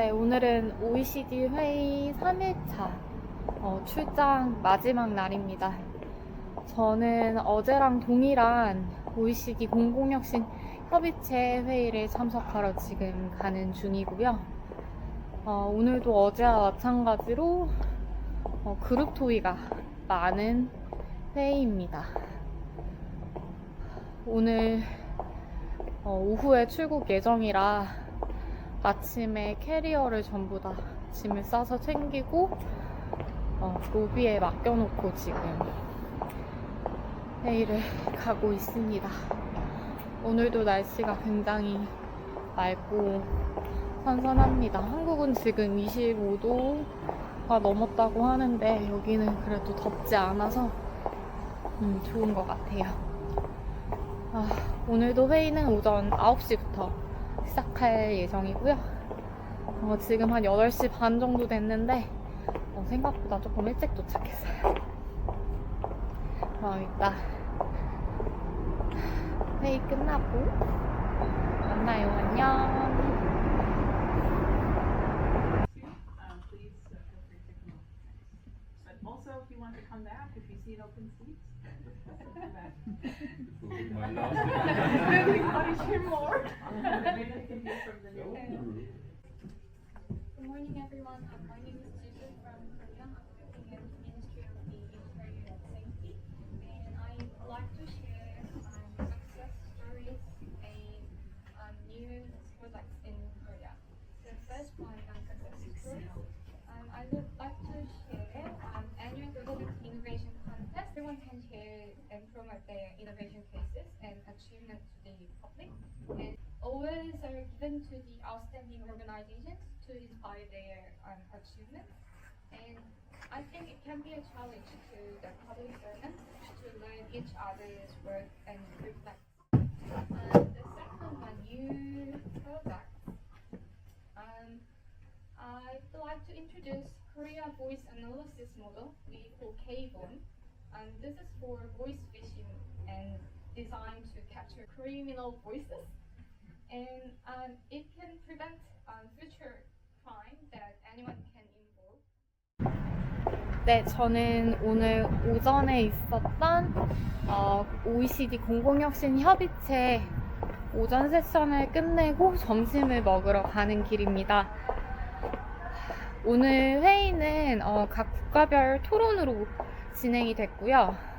네, 오늘은 OECD 회의 3일차 어, 출장 마지막 날입니다. 저는 어제랑 동일한 OECD 공공혁신 협의체 회의를 참석하러 지금 가는 중이고요. 어, 오늘도 어제와 마찬가지로 어, 그룹 토의가 많은 회의입니다. 오늘 어, 오후에 출국 예정이라 아침에 캐리어를 전부 다 짐을 싸서 챙기고 어, 로비에 맡겨놓고 지금 회의를 가고 있습니다. 오늘도 날씨가 굉장히 맑고 선선합니다. 한국은 지금 25도가 넘었다고 하는데 여기는 그래도 덥지 않아서 음, 좋은 것 같아요. 아, 오늘도 회의는 오전 9시부터 시작할 예정이고요. 어, 지금 한 8시 반 정도 됐는데 어, 생각보다 조금 일찍 도착했어요. 그럼 이따 회의 끝나고 만나요. 안녕. uh, uh. Maybe punish him more. Maybe they can hear from the new. Good morning, everyone. Uh, My name is Jisoo from Korea. I'm working in the Ministry of the Interior and Safety, and I would like to share um, success stories and um, new products in Korea. The first one, um, success story. Um, I would like to share um, annual product innovation contest. Everyone can share and promote their innovation cases and achievements to the public. And awards are given to the outstanding organizations to inspire their um, achievements. And I think it can be a challenge to the public servants to learn each other's work and reflect. Um, the second one, new products. Um, I'd like to introduce Korea Voice Analysis Model we call K-BON. Um, this is for voice phishing and designed to capture criminal voices. And um, it can prevent um, future crime that anyone can involve. 네, 저는 오늘 오전에 있었던 어, OECD 공공혁신 협의체 오전 세션을 끝내고 점심을 먹으러 가는 길입니다. 오늘 회의는 어, 각 국가별 토론으로 진행이 됐고요.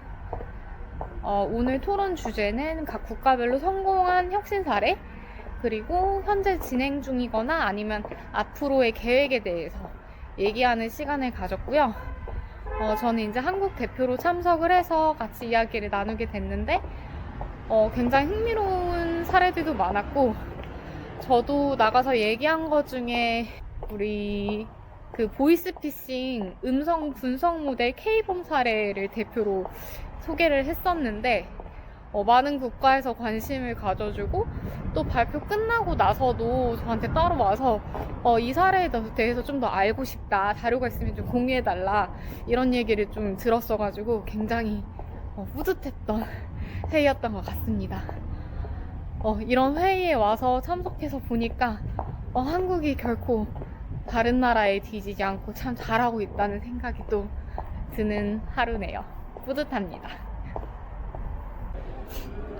어, 오늘 토론 주제는 각 국가별로 성공한 혁신 사례, 그리고 현재 진행 중이거나 아니면 앞으로의 계획에 대해서 얘기하는 시간을 가졌고요. 어, 저는 이제 한국 대표로 참석을 해서 같이 이야기를 나누게 됐는데, 어, 굉장히 흥미로운 사례들도 많았고, 저도 나가서 얘기한 것 중에 우리 그 보이스피싱 음성 분석 모델 K범 사례를 대표로 소개를 했었는데, 어, 많은 국가에서 관심을 가져주고, 또 발표 끝나고 나서도 저한테 따로 와서 어, 이 사례에 대해서 좀 더 알고 싶다. 자료가 있으면 좀 공유해달라. 이런 얘기를 좀 들었어가지고 굉장히 어, 뿌듯했던 회의였던 것 같습니다. 어, 이런 회의에 와서 참석해서 보니까 어, 한국이 결코 다른 나라에 뒤지지 않고 참 잘하고 있다는 생각이 또 드는 하루네요. 뿌듯합니다.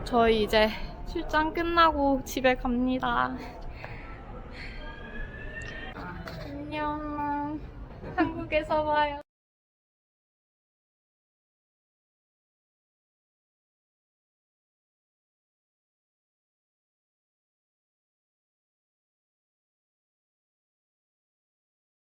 저희 이제 출장 끝나고 집에 갑니다. 안녕. 한국에서 봐요.